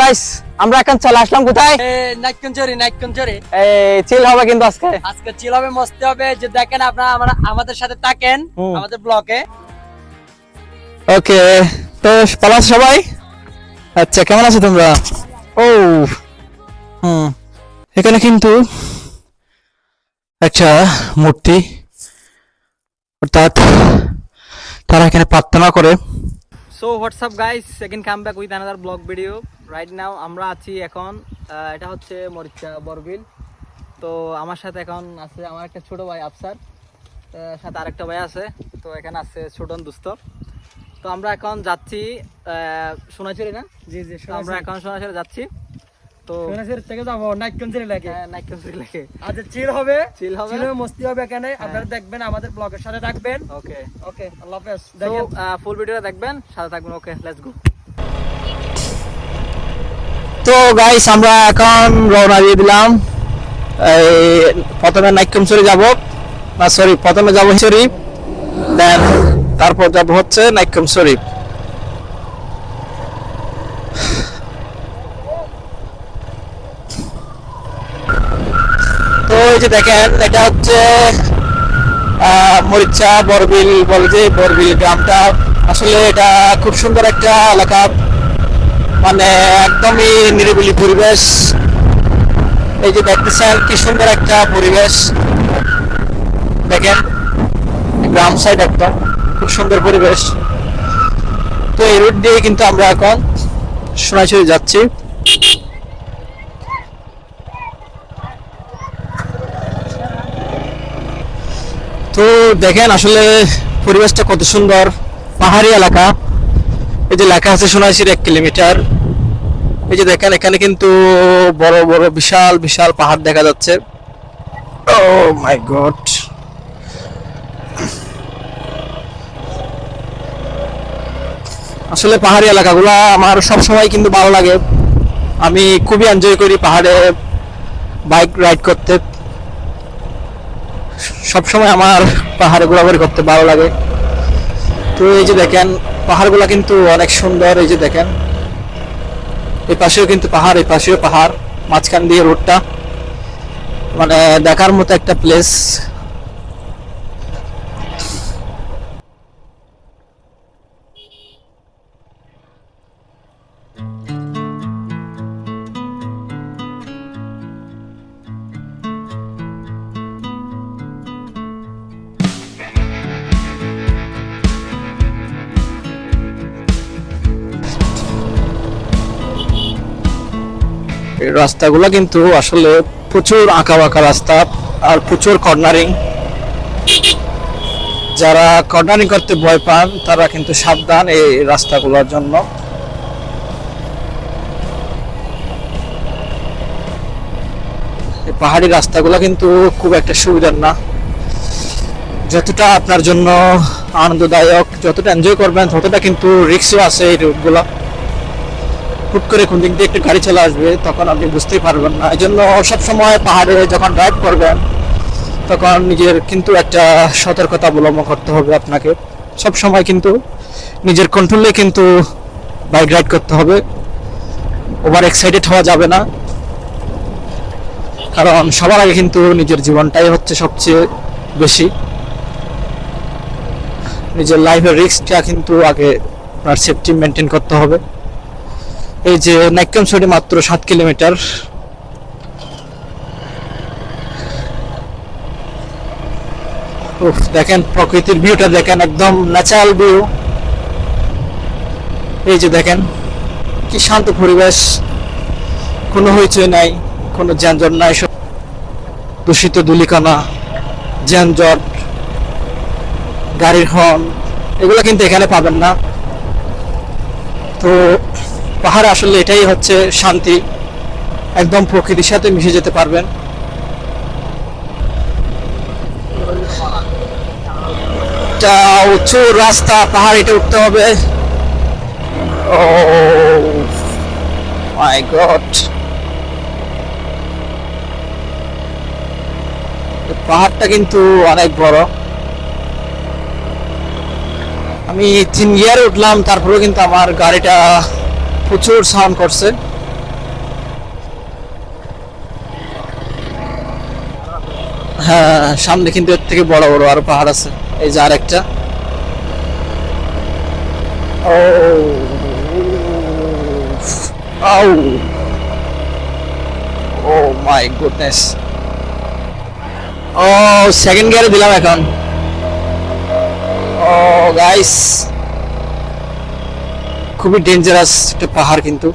Guys আমরা এখন চলে আসলাম কোথায়? নাইকঞ্জরি নাইকঞ্জরি এই চিল হবে কিন্তু আজকে। আজকে চিল হবে মস্তি হবে। যে দেখেন আপনারা আমাদের সাথে থাকেন আমাদের ব্লকে ওকে তো ভালো সবাই? আচ্ছা কেমন আছো তোমরা? ও হুম। এখানে কিন্তু একটা মূর্তি অর্থাৎ তারা এখানে প্রার্থনা করে। So what's up guys second come back with another vlog video right now আমরা আছি এখন এটা হচ্ছে মরিচা বরবিল। তো আমার সাথে এখন আছে আমার একটা ছোট ভাই আফসার সাথে আরেকটা ভাই আছে। তো এখানে আছে ছোটন দুস্ত তো আমরা এখন যাচ্ছি সোনাচুরি না? জি জি আমরা এখন সোনাচুরি যাচ্ছি। তো সোনাসের থেকে যাব লাগে। হ্যাঁ, আজ চিল হবে। চিল হবে? চিল মস্তি হবে এখানে। আপনারা দেখবেন আমাদের ব্লগের সাথে থাকবেন। ওকে। ওকে আল্লাহ হাফেজ। দেখেন। ফুল ভিডিওটা দেখবেন সাথে থাকবেন। ওকে লেটস গো তো গাইস আমরা এখন রওনা দিয়ে দিলাম। এই প্রথমে নাইক্যমসরি যাব। না সরি প্রথমে যাব শরীফ দেন তারপর যাব হচ্ছে নাইক্যম শরীফ যে দেখেন, এটা হচ্ছে মরিচা বরবিল বলে যে বরবিল গ্রামটা। আসলে এটা খুব সুন্দর একটা এলাকা। মানে একদমই নিরিবিলি পরিবেশ। এই যে দেখতেছেন, কি সুন্দর একটা পরিবেশ। দেখেন, গ্রাম সাইড একদম খুব সুন্দর পরিবেশ। তো এই রুট দিয়ে কিন্তু আমরা এখন সোনাঝুরি যাচ্ছি তো দেখেন আসলে পরিবেশটা কত সুন্দর। পাহাড়ি এলাকা। এই যে লেখা আছে সোনাইশির এক কিলোমিটার। এই যে দেখেন, এখানে কিন্তু বড় বড়, বিশাল বিশাল পাহাড় দেখা যাচ্ছে। ও মাই গড আসলে পাহাড়ি এলাকাগুলো আমার সব সময় কিন্তু ভালো লাগে। আমি খুবই এনজয় করি পাহাড়ে বাইক রাইড করতে। সবসময় আমার পাহাড়ে ঘোরাঘুরি করতে ভালো লাগে। তো এই যে দেখেন, পাহাড়গুলো কিন্তু অনেক সুন্দর, এই যে দেখেন। এই পাশেও কিন্তু পাহাড়, এই পাশেও পাহাড়, মাঝখান দিয়ে রোডটা মানে দেখার মতো একটা প্লেস রাস্তাগুলো কিন্তু আসলে প্রচুর আঁকা বাঁকা রাস্তা আর প্রচুর কর্নারিং যারা কর্নারিং করতে ভয় পান, তারা কিন্তু সাবধান এই রাস্তাগুলোর জন্য। পাহাড়ি রাস্তাগুলো কিন্তু খুব একটা সুবিধার না। যতটা আপনার জন্য আনন্দদায়ক, যতটা এনজয় করবেন, ততটা কিন্তু রিক্সও আছে এই রুটগুলো হুট করে কোন দিক দিয়ে একটু গাড়ি চলে আসবে, তখন আপনি বুঝতেই পারবেন না। এই জন্য সবসময় পাহাড়ে যখন রাইড করবেন, তখন নিজের কিন্তু একটা সতর্কতা অবলম্বন করতে হবে আপনাকে। সব সময় কিন্তু নিজের কন্ট্রোলে কিন্তু বাইক রাইড করতে হবে। ওভার এক্সাইটেড হওয়া যাবে না। কারণ সবার আগে কিন্তু নিজের জীবনটাই হচ্ছে সবচেয়ে বেশি। নিজের লাইফের রিস্কটা কিন্তু আগে আপনার সেফটি মেনটেন করতে হবে। এই যে সরি মাত্র সাত কিলোমিটার। দেখেন প্রকৃতির ভিউটা দেখেন, একদম ন্যাচারাল ভিউ এই যে দেখেন, কি শান্ত পরিবেশ। কোনো হইচই নাই, কোনো যানজট নাই, সব দূষিত ধুলিকণা, যানজট, গাড়ির হর্ন, এগুলো কিন্তু এখানে পাবেন না। তো পাহাড়ে আসলে এটাই হচ্ছে শান্তি। একদম প্রকৃতির সাথে মিশে যেতে পারবেন। উঁচু রাস্তা, পাহাড় এটা উঠতে হবে। ও মাই পাহাড়টা কিন্তু অনেক বড়। আমি তিন গিয়ারে উঠলাম, তারপরেও কিন্তু আমার গাড়িটা প্রচুর সাউন্ড করছে। হ্যাঁ সামনে কিন্তু এর থেকে বড় বড় আরও পাহাড় আছে। এই যে আর একটা ও ও মাই গুডনেস। ও সেকেন্ড গিয়ারে দিলাম এখন। ও, গাইস। খুবই ডেঞ্জারাস একটা পাহাড় কিন্তু।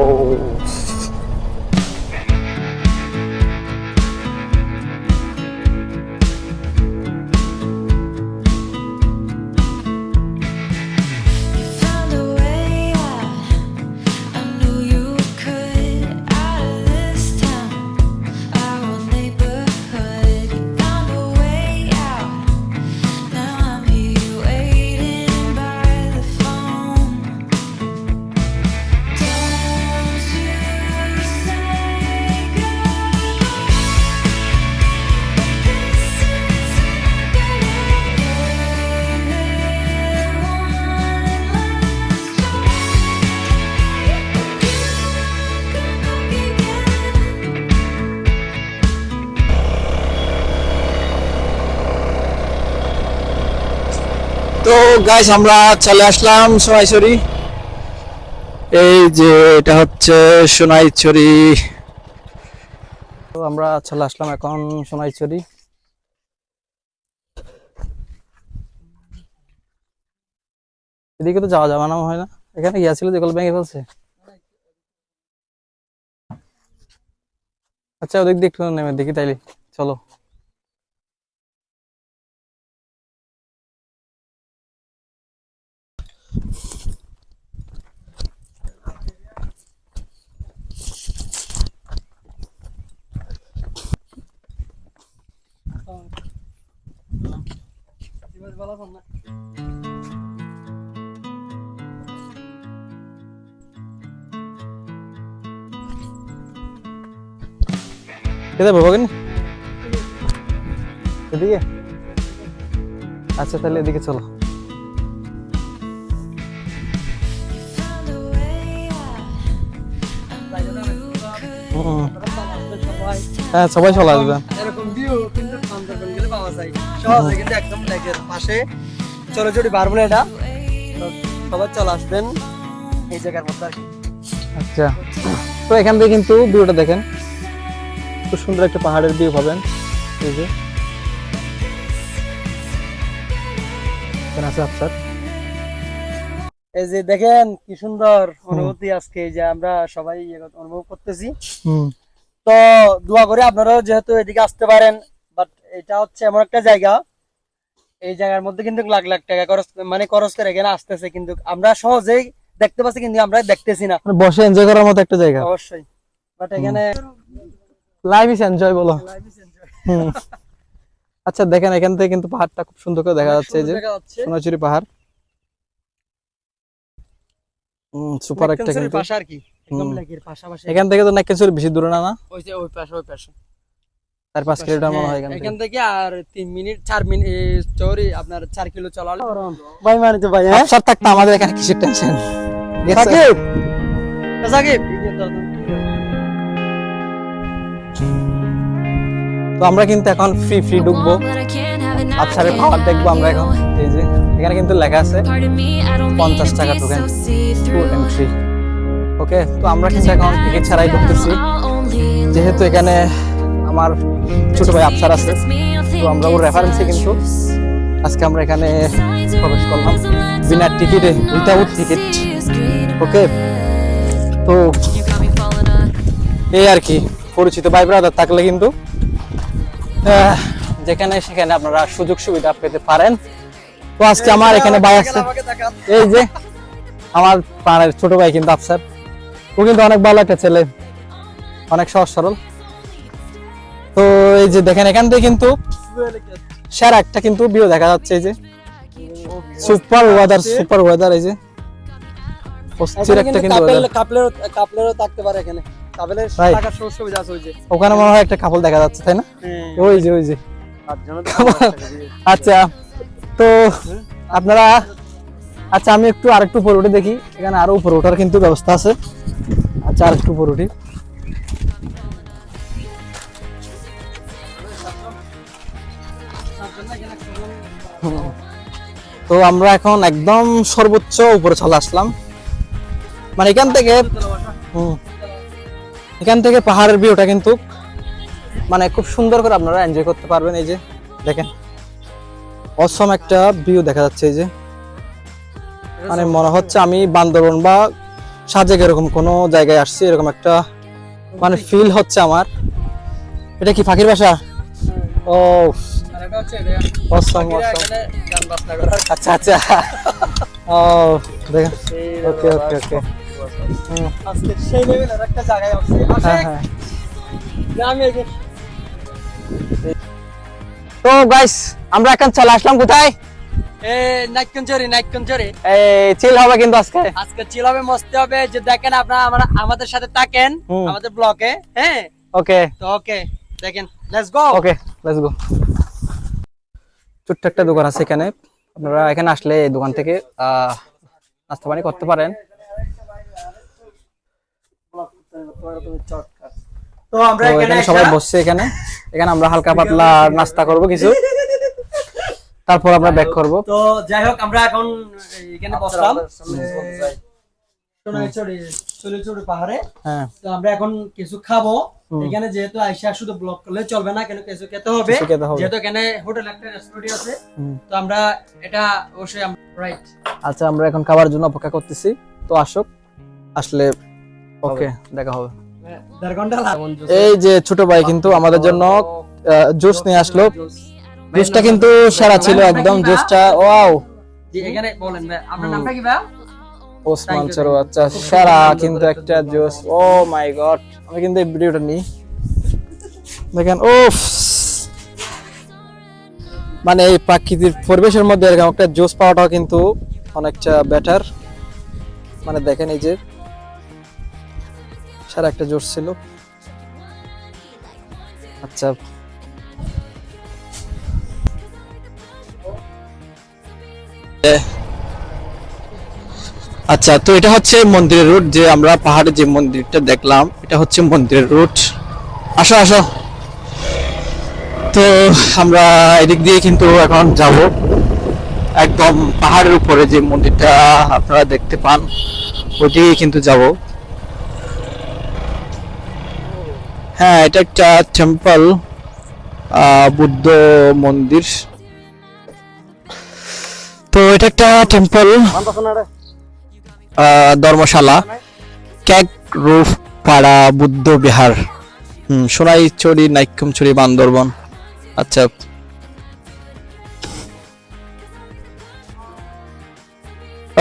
ও গাইস আমরা চলে আসলাম সোনাইছড়ি। এই যে এটা হচ্ছে সোনাইছড়ি। তো আমরা চলে আসলাম এখন সোনাইছড়ি। এদিকে তো যাওয়া যাওয়া না হয় না। এখানে গিয়েছিল যেগুলো ভেঙে ফেলছে? আচ্ছা ওদিক দিয়ে একটু নেমে দেখি তাইলে। চলো। কেটে পাবো কেন এদিকে? আচ্ছা তাহলে এদিকে চলো। হ্যাঁ সবাই চলে আসবে। এরকম ভিউ সহজে কিন্তু একদম লেকের পাশে। চলে চড়ি পারব না এটা। সবাই চলে আসবেন এই জায়গার মধ্যে আর কি। আচ্ছা। তো এখান থেকে কিন্তু ভিউটা দেখেন। খুব সুন্দর একটা পাহাড়ের ভিউ পাবেন। এই যে। আছে এই যে দেখেন কি সুন্দর অনুভূতি আজকে এই যে আমরা সবাই ইয়ে অনুভব করতেছি। হুম। তো দোয়া করি আপনারাও যেহেতু এদিকে আসতে পারেন এটা হচ্ছে এমন একটা জায়গা। এই জায়গার মধ্যে কিন্তু লাখ লাখ টাকা খরচ মানে খরচ করে এখানে আসতেছে কিন্তু আমরা সহজেই দেখতে পাচ্ছি কিন্তু আমরা দেখতেছি না। মানে বসে এনজয় করার মতো একটা জায়গা। অবশ্যই। বাট এখানে ইজ এনজয় বলো। আচ্ছা দেখেন এখান থেকে কিন্তু পাহাড়টা খুব সুন্দর করে দেখা যাচ্ছে যে সোনাচুরি পাহাড়। সুপার একটা কিন্তু। এখান থেকে তো নাকেশ্বরী বেশি দূরে না না? ওই যে ওই পাশে ওই পাশে। চার পাঁচ কিলোমিটার মনে হয় হ্যাঁ, এখান থেকে। আর তিন মিনিট চার মিনিট সরি আপনার চার কিলো চলালে। ভাই মানে তো ভাই হ্যাঁ? আফসার থাকতো আমাদের এখানে কিসের টেনশন সাকিব! সাকিব! তো আমরা কিন্তু এখন ফ্রি ফ্রি ঢুকবো। আফসারের পাওয়ার দেখব আমরা এখন। এই যে এখানে কিন্তু লেখা আছে পঞ্চাশ টাকা টোকেন টু এন্ট্রি ওকে তো আমরা কিন্তু এখন টিকিট ছাড়াই ঢুকতেছি। যেহেতু এখানে আমার ছোট ভাই আফসার আছে। তো আমরা ওর রেফারেন্সে কিন্তু আজকে আমরা এখানে প্রবেশ করলাম। বিনা টিকিটে উইথাউট টিকিট ওকে তো এই আর কি পরিচিত ভাই ব্রাদার থাকলে কিন্তু আহ, যেখানে সেখানে আপনারা সুযোগ সুবিধা পেতে পারেন। তো আজকে আমার এখানে ভাই আছে। এই যে আমার প্রাণের ছোট ভাই কিন্তু আফসার। ও কিন্তু অনেক ভালো একটা ছেলে। অনেক সহজ সরল। তো এই যে দেখেন এখান থেকে কিন্তু সেরা একটা কিন্তু ভিউ দেখা যাচ্ছে এই যে। সুপার ওয়েদার সুপার ওয়েদার এই যে। অস্থির একটা কিন্তু weather। কাপলেরও কাপলেরও থাকতে পারে এখানে। কাপলের. থাকার সুযোগ সুবিধা আছে ওই যে। ওখানে মনে হয় একটা কাপল দেখা যাচ্ছে তাই না? হ্যাঁ। ওই যে ওই যে। আচ্ছা তো আপনারা আচ্ছা আমি একটু আরেকটু উপরে উঠে দেখি। এখানে আরও উপরে ওঠার কিন্তু ব্যবস্থা আছে। আচ্ছা আর একটু উপরে উঠি। তো আমরা এখন একদম সর্বোচ্চ উপরে চলে আসলাম। মানে এখান থেকে এখান থেকে পাহাড়ের ভিউটা কিন্তু মানে খুব সুন্দর করে আপনারা এনজয় করতে পারবেন এই যে দেখেন। অসম একটা ভিউ দেখা যাচ্ছে এই যে। মানে মনে হচ্ছে আমি বান্দরবন বা সাজেক এরকম কোনো জায়গায় আসছি এরকম একটা মানে ফিল হচ্ছে আমার। এটা কি ফাঁকির বাসা? ও আচ্ছা আচ্ছা। ও দেখেন ওকে ওকে ওকে আজকে সেই লেভেলের একটা জায়গায় হ্যাঁ হ্যাঁ। তো গাইস আমরা এখন চলে আসলাম কোথায়? চিল হবে কিন্তু আজকে। আজকে চিল হবে মস্তি হবে। যে দেখেন আপনারা আমাদের সাথে থাকেন আমাদের ব্লকে হ্যাঁ? ওকে তো ওকে দেখেন let's go okay let's go ছোট্ট একটা দোকান আছে এখানে। আপনারা এখানে আসলে এই দোকান থেকে আহ, নাস্তা পানি করতে পারেন। তো আমরা এখানে সবাই বসছে এখানে। এখানে আমরা হালকা পাতলা নাস্তা করব কিছু। তারপর আমরা ব্যাক করব। তো যাই হোক আমরা এখন এখানে বসলাম। সোনাইচড়ি চড়ি পাহাড়ে। হ্যাঁ। তো আমরা এখন কিছু খাব। এখানে যেহেতু আইসা শুধু ব্লক করলে চলবে না কেন কিছু খেতে হবে। যেহেতু এখানে হোটেল একটা রেস্টুরেন্ট আছে তো আমরা এটা অবশ্যই রাইট আচ্ছা আমরা এখন খাবার জন্য অপেক্ষা করতেছি। তো আসুক আসলে ওকে দেখা হবে। লাগবে। এই যে ছোট ভাই কিন্তু আমাদের জন্য জুস নিয়ে আসলো। জুসটা কিন্তু সেরা ছিল একদম জুসটা ওয়াও। জি এখানে বলেন ভাই। আপনার। নামটা কি ভাই? ওসমান you. আচ্ছা সেরা কিন্তু একটা জুস। ও মাই গড আমি কিন্তু এই ভিডিওটা নিই। দেখেন ওফ মানে এই প্রাকৃতিক পরিবেশের মধ্যে এরকম একটা জোস পাওয়াটাও কিন্তু অনেকটা বেটার মানে দেখেন এই যে সারা একটা জুস ছিল। আচ্ছা। আচ্ছা তো এটা হচ্ছে মন্দিরের রুট, যে আমরা পাহাড়ে যে মন্দিরটা দেখলাম, এটা হচ্ছে মন্দিরের রুট। আসো আসো। তো আমরা এদিক দিয়ে কিন্তু এখন যাব। একদম পাহাড়ের উপরে যে মন্দিরটা আপনারা দেখতে পান ওইদিকে কিন্তু যাব। হ্যাঁ এটা একটা টেম্পল বুদ্ধ মন্দির। তো এটা একটা টেম্পল ধর্মশালা ক্যাক রুফ পাড়া, বুদ্ধ বিহার। হুম সোনাইচড়ি নাইক্যমচড়ি বান্দরবন। আচ্ছা।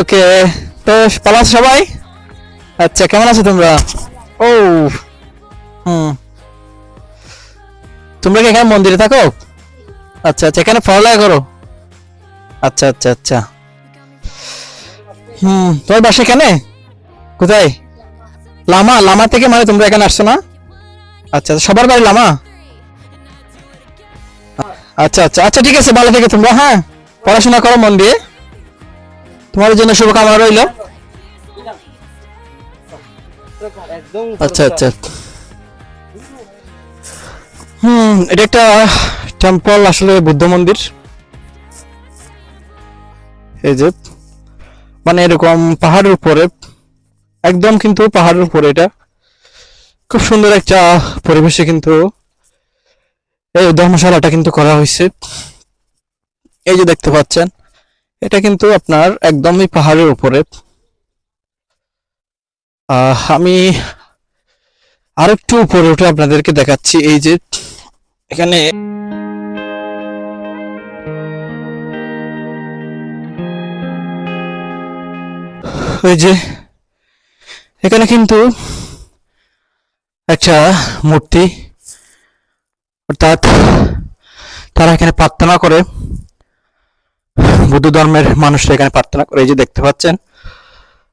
ওকে, তো আছো সবাই? আচ্ছা কেমন আছো তোমরা? ও, হুম। তোমরা কি এখানে মন্দিরে থাকো? আচ্ছা আচ্ছা এখানে পড়ালেখা করো? আচ্ছা আচ্ছা আচ্ছা। হুম, তোমার বাসা এখানে? কোথায়? লামা লামা থেকে মানে তোমরা এখানে আসছো না? আচ্ছা সবার বাড়ি লামা? আচ্ছা আচ্ছা আচ্ছা ঠিক আছে, ভালো থেকে তোমরা হ্যাঁ? পড়াশোনা করো মন দিয়ে। তোমাদের জন্য শুভকামনা রইল। আচ্ছা আচ্ছা। হুম, এটা একটা টেম্পল আসলে বুদ্ধ মন্দির। এই যে মানে এরকম পাহাড়ের উপরে, একদম কিন্তু পাহাড়ের উপরে এটা। খুব সুন্দর একটা পরিবেশে কিন্তু এই ধর্মশালাটা কিন্তু করা হয়েছে। এই যে দেখতে পাচ্ছেন, এটা কিন্তু আপনার একদমই পাহাড়ের উপরে। আমি আরেকটু উপরে উঠে আপনাদেরকে দেখাচ্ছি, এই যে এখানে ওই যে এখানে কিন্তু একটা মূর্তি, অর্থাৎ তারা এখানে প্রার্থনা করে। বুদ্ধ ধর্মের মানুষরা এখানে প্রার্থনা করে। এই যে দেখতে পাচ্ছেন,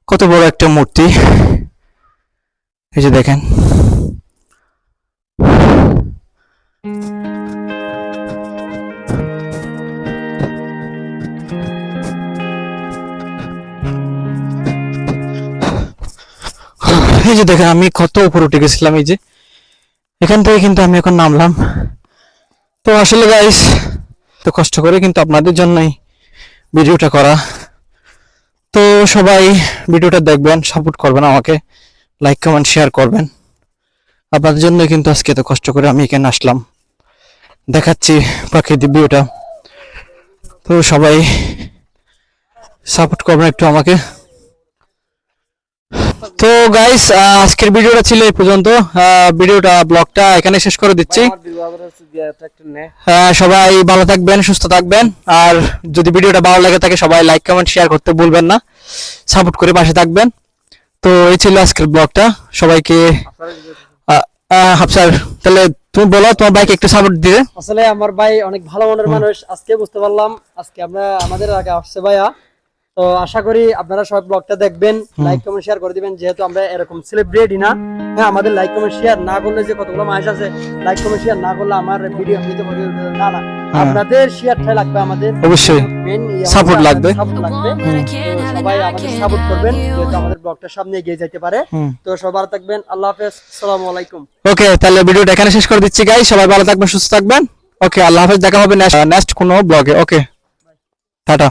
কত বড় একটা মূর্তি। এই যে দেখেন। এই যে দেখেন, আমি কত উপরে উঠে গেছিলাম, এই যে। এখান থেকে কিন্তু আমি এখন নামলাম। তো আসলে গাইস তো কষ্ট করে কিন্তু আপনাদের জন্যই ভিডিওটা করা। তো সবাই ভিডিওটা দেখবেন সাপোর্ট করবেন আমাকে লাইক কমেন্ট শেয়ার করবেন। আপনাদের জন্য কিন্তু আজকে এত কষ্ট করে আমি এখানে আসলাম। দেখাচ্ছি প্রাকৃতিক ভিউটা। তো সবাই সাপোর্ট করবেন একটু আমাকে। তো গাইস আজকের ভিডিওটা ছিল এই পর্যন্ত। ভিডিওটা ব্লগটা এখানে শেষ করে দিচ্ছি। আহ, সবাই ভালো থাকবেন সুস্থ থাকবেন। আর যদি ভিডিওটা ভালো লাগে থাকে সবাই লাইক কমেন্ট শেয়ার করতে ভুলবেন না। সাপোর্ট করে পাশে থাকবেন। তো এই ছিল আজকের ব্লগটা সবাইকে হাফসার তাহলে তুমি বলো তোমার ভাইকে একটু সাপোর্ট দিবে। আসলে আমার ভাই অনেক ভালো মনের মানুষ। আজকে বুঝতে পারলাম আজকে আমরা আমাদের আগে আসছে ভাইয়া। তো আশা করি আপনারা সবাই ব্লগটা দেখবেন লাইক কমেন্ট শেয়ার করে দিবেন যেহেতু আমরা এরকম সেলিব্রিটি না। হ্যাঁ আমাদের লাইক কমেন্ট শেয়ার না করলে যে কতগুলো মানুষ আছে লাইক কমেন্ট শেয়ার না করলে আমার ভিডিও নিতে পারি না না। আপনাদের শেয়ারটাই লাগবে আমাদের। অবশ্যই। লাগবে। সাপোর্ট লাগবে। Can't have সবাই আমাদের সাপোর্ট করবেন যেহেতু আমাদের ব্লগটা সামনে এগিয়ে যেতে পারে। তো সবাই ভালো থাকবেন আল্লাহ হাফেজ আসসালামু আলাইকুম। ওকে তাহলে ভিডিওটা এখানে শেষ করে দিচ্ছি গাই সবাই ভালো থাকবেন সুস্থ থাকবেন। ওকে আল্লাহ হাফেজ দেখা হবে নেক্সট কোনো ব্লগে ওকে টাটা।